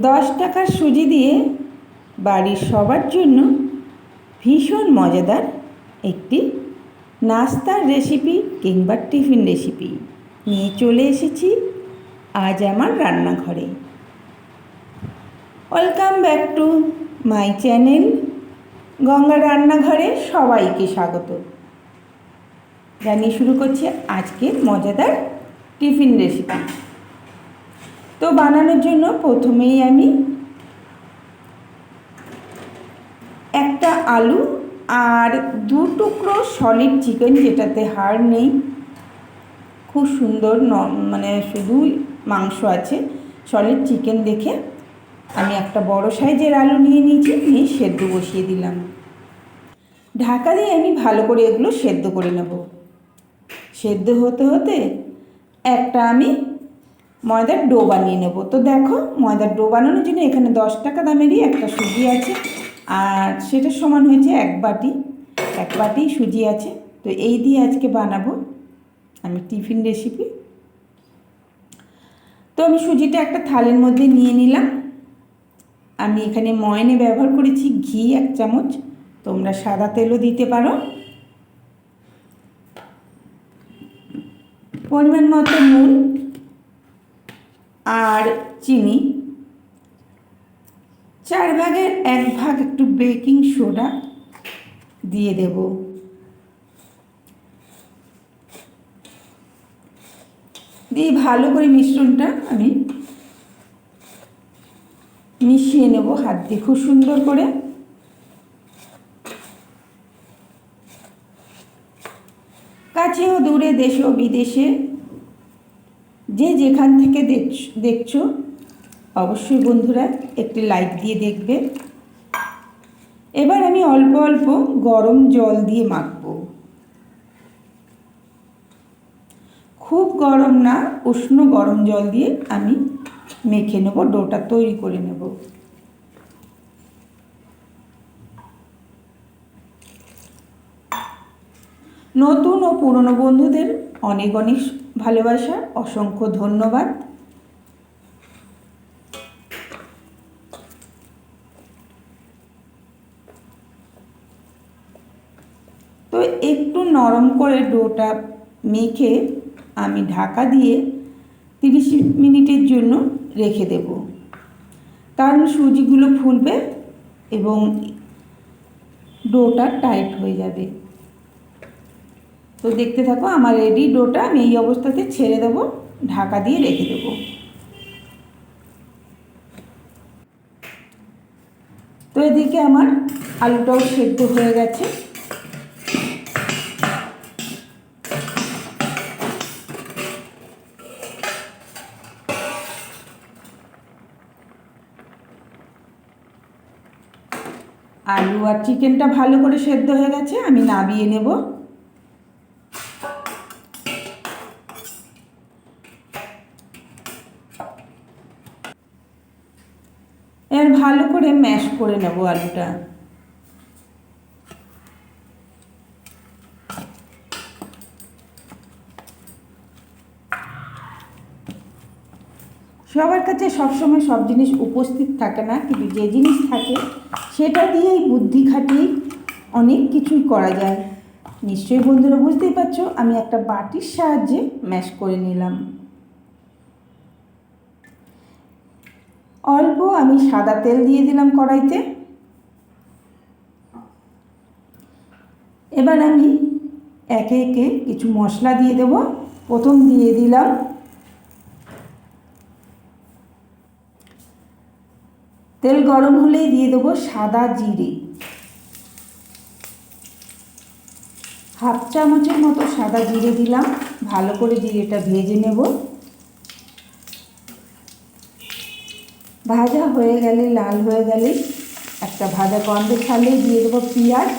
দশ টাকার সুজি দিয়ে বাড়ির সবার জন্য ভীষণ মজাদার একটি নাস্তার রেসিপি কিংবা টিফিন রেসিপি নিয়ে চলে এসেছি আজ আমার রান্নাঘরে। Welcome back to my channel Ganga রান্নাঘরে সবাইকে স্বাগত। জানিয়ে শুরু করছি আজকের মজাদার টিফিন রেসিপি তো বানানোর জন্য প্রথমেই আমি একটা আলু আর দু টুকরো সলিড চিকেন যেটাতে হাড় নেই, খুব সুন্দর ন মানে শুধুই মাংস আছে, সলিড চিকেন দেখে আমি একটা বড় সাইজের আলু নিয়ে নিয়েছি, নিয়ে সেদ্ধ বসিয়ে দিলাম। ঢাকা দিয়ে আমি ভালো করে এগুলো সেদ্ধ করে নেব। সেদ্ধ হতে হতে একটা আমি ময়দার ডো বানিয়ে নেব। তো দেখো, ময়দার ডো বানানোর জন্য এখানে দশ টাকা দামেরই একটা সুজি আছে। আর সেটা সমান হয়েছে এক বাটি এক বাটি সুজি আছে। তো এই দিয়ে আজকে বানাবো আমি টিফিন রেসিপি তো আমি সুজিটা একটা থালের মধ্যে নিয়ে নিলাম। আমি এখানে ময়নে ব্যবহার করেছি ঘি এক চামচ। তোমরা সাদা তেলও দিতে পারো। পরিমাণ মতো নুন আর চিনি। চার ভাগের এক ভাগ একটু বেকিং সোডা দিয়ে দেব। দিয়ে ভালো করে মিশ্রণটা আমি মিশিয়ে নেব হাত দিয়ে খুব সুন্দর করে। কাছেও দূরে দেশে ও বিদেশে যে যেখান থেকে দেখছ অবশ্যই বন্ধুরা একটি লাইক দিয়ে দেখবে। এবার আমি অল্প অল্প গরম জল দিয়ে মাখবো। খুব গরম না, উষ্ণ গরম জল দিয়ে আমি মেখে নেব, ডোটা তৈরি করে নেব। নতুন ও পুরনো বন্ধুদের অনেক অনেক ভালোবাসা, অসংখ্য ধন্যবাদ। তো একটু নরম করে ডোটা মেখে আমি ঢাকা দিয়ে তিরিশ মিনিটের জন্য রেখে দেব। কারণ সুজিগুলো ফুলবে এবং ডোটা টাইট হয়ে যাবে। তো দেখতে থাকো, আমার রেডি ডোটা আমি এই অবস্থাতে ছেড়ে দেবো, ঢাকা দিয়ে রেখে দেবো। তো এদিকে আমার আলুটাও সেদ্ধ হয়ে গেছে। আলু আর চিকেনটা ভালো করে সেদ্ধ হয়ে গেছে, আমি নাবিয়ে নেব। এর ভালো করে ম্যাশ করে নেব আলুটা। সবার কাছে সবসময় সব জিনিস উপস্থিত থাকে না, কিন্তু যে জিনিস থাকে সেটা দিয়েই বুদ্ধি খাটিয়ে অনেক কিছুই করা যায়। নিশ্চয়ই বন্ধুরা বুঝতেই পারছ, আমি একটা বাটির সাহায্যে ম্যাশ করে নিলাম। অল্প, আমি সাদা তেল দিয়ে দিলাম কড়াইতে। এবার আমি একে একে কিছু মশলা দিয়ে দেব। প্রথম দিয়ে দিলাম তেল গরম হলেই দিয়ে দেবো সাদা জিরে। হাফ চামচের মতো সাদা জিরে দিলাম। ভালো করে জিরেটা ভেজে নেব। ভাজা হয়ে গেলে, লাল হয়ে গেলে একটা ভাজা গন্ধ ছাড়লে দিয়ে দেবো পেঁয়াজ।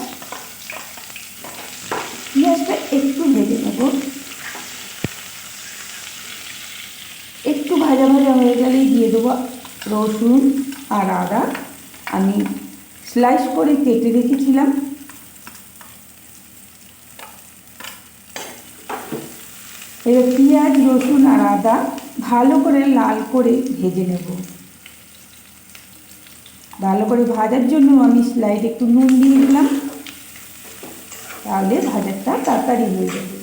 পেঁয়াজটা একটু ভেজে নেব। একটু ভাজা ভাজা হয়ে গেলেই দিয়ে দেবো রসুন আর আদা। আমি স্লাইস করে কেটে রেখেছিলাম। এবার পেঁয়াজ, রসুন আর আদা ভালো করে লাল করে ভেজে নেব। ভালো করে ভাজার জন্য আমি স্লাইড একটু নুন দিয়ে দিলাম। তাহলে ভাজারটা তাড়াতাড়ি হয়ে যাবে।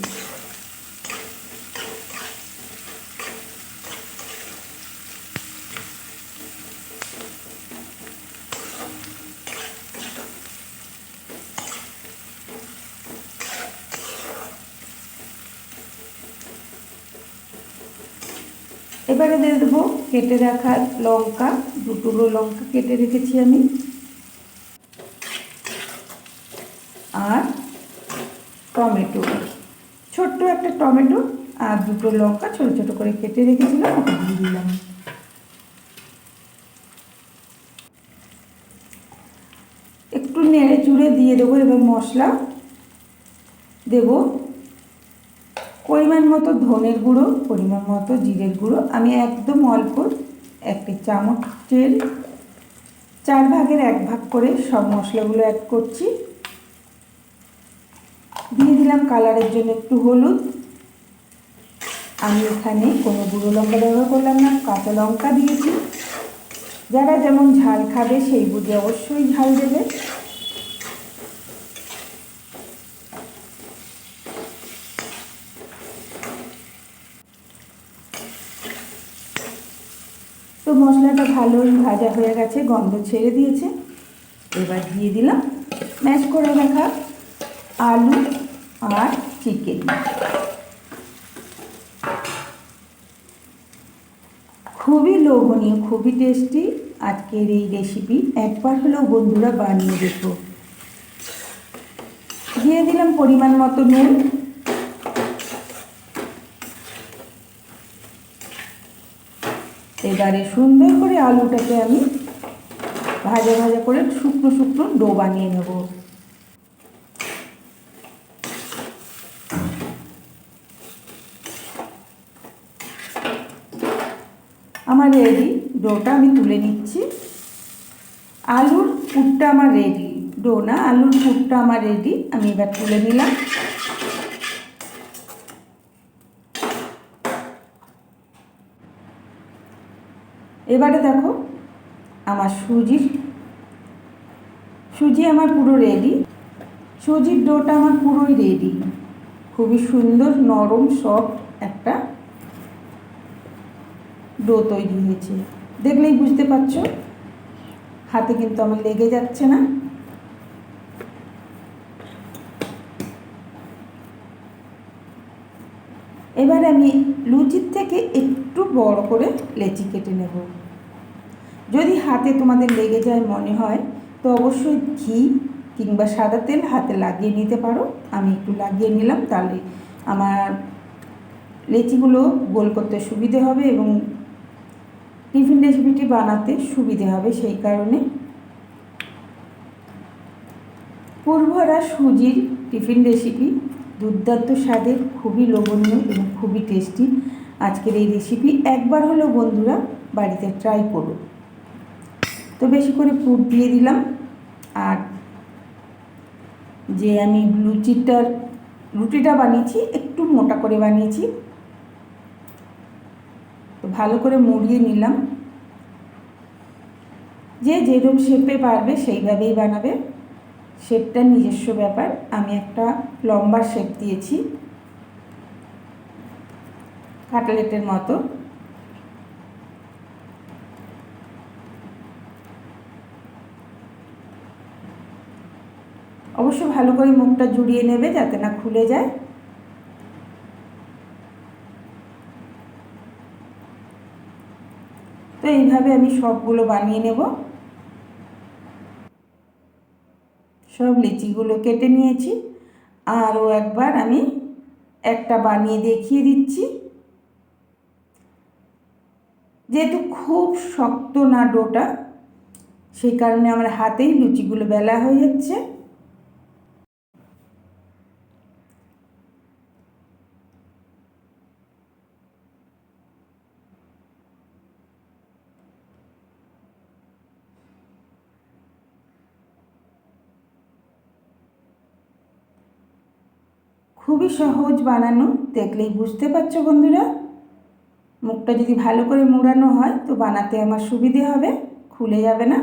এবারে কেটে রাখা লঙ্কা দুটুকরো লঙ্কা কেটে রেখেছি আমি। আর টমেটো। ছোট্ট একটা টমেটো আর দুটো লঙ্কা ছোট ছোট করে কেটে রেখেছিলাম ওটা দিয়ে দিলাম। একটু নেড়ে চুড়ে দিয়ে দেবো, এবার মশলা দেব। পরিমাণ মতো ধনের গুঁড়ো, পরিমাণ মতো জিরের গুঁড়ো। আমি একদম অল্প একটি চামচের চার ভাগের এক ভাগ করে সব মশলাগুলো অ্যাড করছি। দিয়ে দিলাম কালারের জন্য একটু হলুদ। আমি এখানে কোনো গুঁড়ো লঙ্কা ব্যবহার করলাম না, কাঁচা লঙ্কা দিয়েছি। যারা যেমন ঝাল খাবে সেই বুঝে অবশ্যই ঝাল দেবে তো মশলাটা ভালোই ভাজা হয়ে গেছে, গন্ধ ছেড়ে দিয়েছে। এবার দিয়ে দিলাম ম্যাশ করে রাখা আলু আর চিকেন খুবই লোভনীয়, খুবই টেস্টি আজকের এই রেসিপি একবার হলেও বন্ধুরা বানিয়ে দেখো। দিয়ে দিলাম পরিমাণ মতো নুন। এবারে সুন্দর করে আলুটাকে আমি ভাজা ভাজা করে শুকনো শুকনো ডো বানিয়ে নেব। আমার রেডি ডোটা আমি তুলে নিচ্ছি। আলুর পুরটা আমার রেডি ডো না, আলুর পুরটা আমার রেডি আমি এবার তুলে নিলাম। এবারে দেখো, আমার সুজির, সুজি আমার পুরো রেডি সুজির ডোটা আমার পুরোই রেডি খুবই সুন্দর, নরম সফট একটা ডো তৈরি হয়েছে। দেখলেই বুঝতে পারছ, হাতে কিন্তু আমার লেগে যাচ্ছে না। এবার আমি লুচির থেকে একটু বড় করে লেচি কেটে নেব। যদি হাতে তোমাদের লেগে যায় মনে হয়, তো অবশ্যই ঘি কিংবা সাদা তেল হাতে লাগিয়ে নিতে পারো। আমি একটু লাগিয়ে নিলাম, তাহলে আমার লেচিগুলো গোল করতে সুবিধে হবে এবং টিফিন রেসিপিটি বানাতে সুবিধে হবে সেই কারণে। পূর্বরা সুজির টিফিন রেসিপি দুর্দান্ত স্বাদের, খুবই লোভনীয় এবং খুবই টেস্টি আজকের এই রেসিপি একবার হলেও বন্ধুরা বাড়িতে ট্রাই করুন তো বেশি করে পুর দিয়ে দিলাম। আর যে আমি লুচিটার রুটিটা বানিয়েছি, একটু মোটা করে বানিয়েছি। তো ভালো করে মুড়িয়ে নিলাম। যে যেরকম শেপে পারবে, সেইভাবেই বানাবে। শেপটা নিজস্ব ব্যাপার। আমি একটা লম্বা শেপ দিয়েছি। কাটলেটের মতো। অবশ্য ভালো করে মুখটা জুড়িয়ে নেবে যাতে না খুলে যায়। তো এইভাবে আমি সবগুলো বানিয়ে নেব। সব লিচিগুলো কেটে নিয়েছি। আরও একবার আমি একটা বানিয়ে দেখিয়ে দিচ্ছি। যেহেতু খুব শক্ত না ডোটা, সেই কারণে আমার হাতেই লুচিগুলো বেলা হয়ে যাচ্ছে। খুবই সহজ বানানো, দেখলেই বুঝতে পারছ বন্ধুরা। মুখটা যদি ভালো করে মোড়ানো হয়, তো বানাতে আমার সুবিধে হবে, খুলে যাবে না।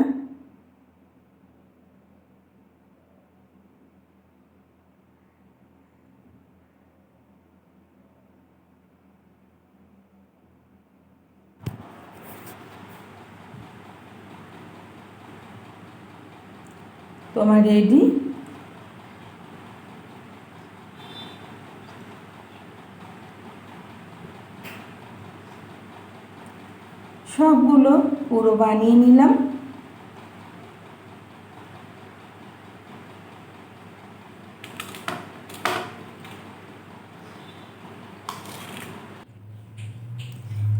তোমার রেডি সবগুলো পুরো বানিয়ে নিলাম।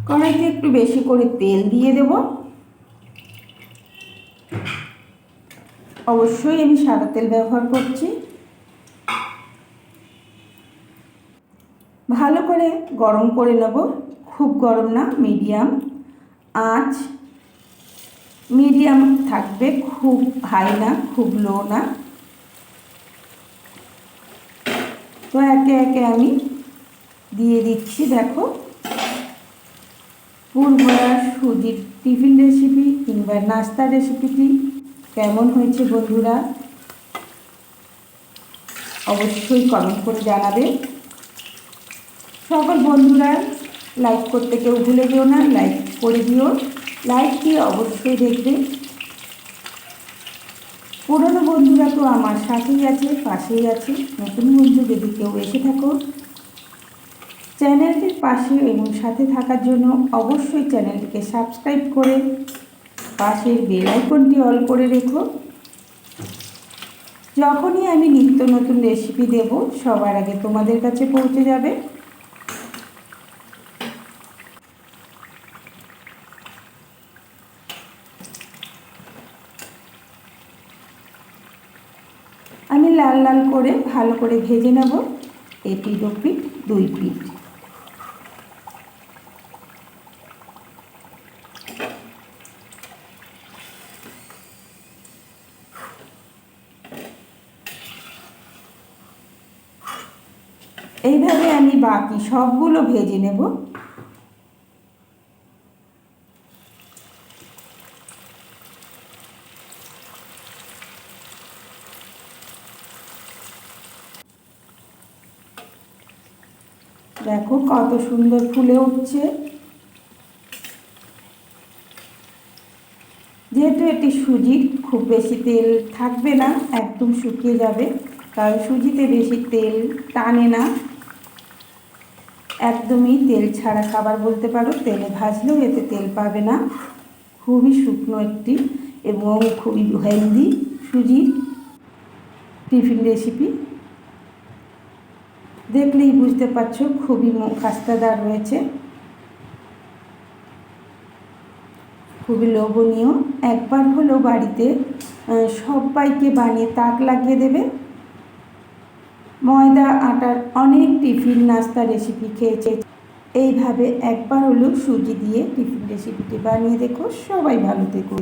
কড়াইতে একটু বেশি করে তেল দিয়ে দেব। অবশ্যই আমি সাদা তেল ব্যবহার করছি। ভালো করে গরম করে নেব। খুব গরম না, মিডিয়াম। আঁচ মিডিয়াম থাকবে, খুব হাই না, খুব লো না। তো একে একে আমি দিয়ে দিচ্ছি, দেখো। পুরভরা সুজির টিফিন রেসিপি কিংবা নাস্তার রেসিপিটি কেমন হয়েছে বন্ধুরা? অবশ্যই কমেন্ট করে জানাবে। সকল বন্ধুরা লাইক করতে কেউ ভুলে যেও না লাইক করে দিও। লাইক দিয়ে অবশ্যই দেখবে। পুরনো বন্ধুরা তো আমার সাথেই আছে, পাশেই আছে। নতুন বন্ধু যদি কেউ এসে থাকো, চ্যানেলটির পাশে এবং সাথে থাকার জন্য অবশ্যই চ্যানেলটিকে সাবস্ক্রাইব করে পাশের বেল আইকনটি অল করে রেখো। যখনই আমি নিত্য নতুন রেসিপি দেব, সবার আগে তোমাদের কাছে পৌঁছে যাবে আমি লাল লাল করে ভালো করে ভেজে নেব এপিট ওপিট দুই পিঠ। এইভাবে আমি বাকি সবগুলো ভেজে নেব। দেখো কত সুন্দর ফুলে উঠছে। যেহেতু এটি সুজির, খুব বেশি তেল থাকবে না, একদম শুকিয়ে যাবে, কারণ সুজিতে বেশি তেল টানে না। একদমই তেল ছাড়া খাবার বলতে পারো, তেলে ভাজলেও এতে তেল পাবে না। খুবই শুকনো একটি এবং খুবই হেলদি সুজির টিফিন রেসিপি দেখলেই বুঝতে পারছ খুবই খাস্তাদার রয়েছে। খুবই লোভনীয়। একবার হলো বাড়িতে সবাইকে বানিয়ে তাক লাগিয়ে দেবে। ময়দা, আটার অনেক টিফিন নাস্তা রেসিপি খেয়েছে। এইভাবে একবার হলেও সুজি দিয়ে টিফিন রেসিপিটি বানিয়ে দেখো। সবাই ভালো থেকো।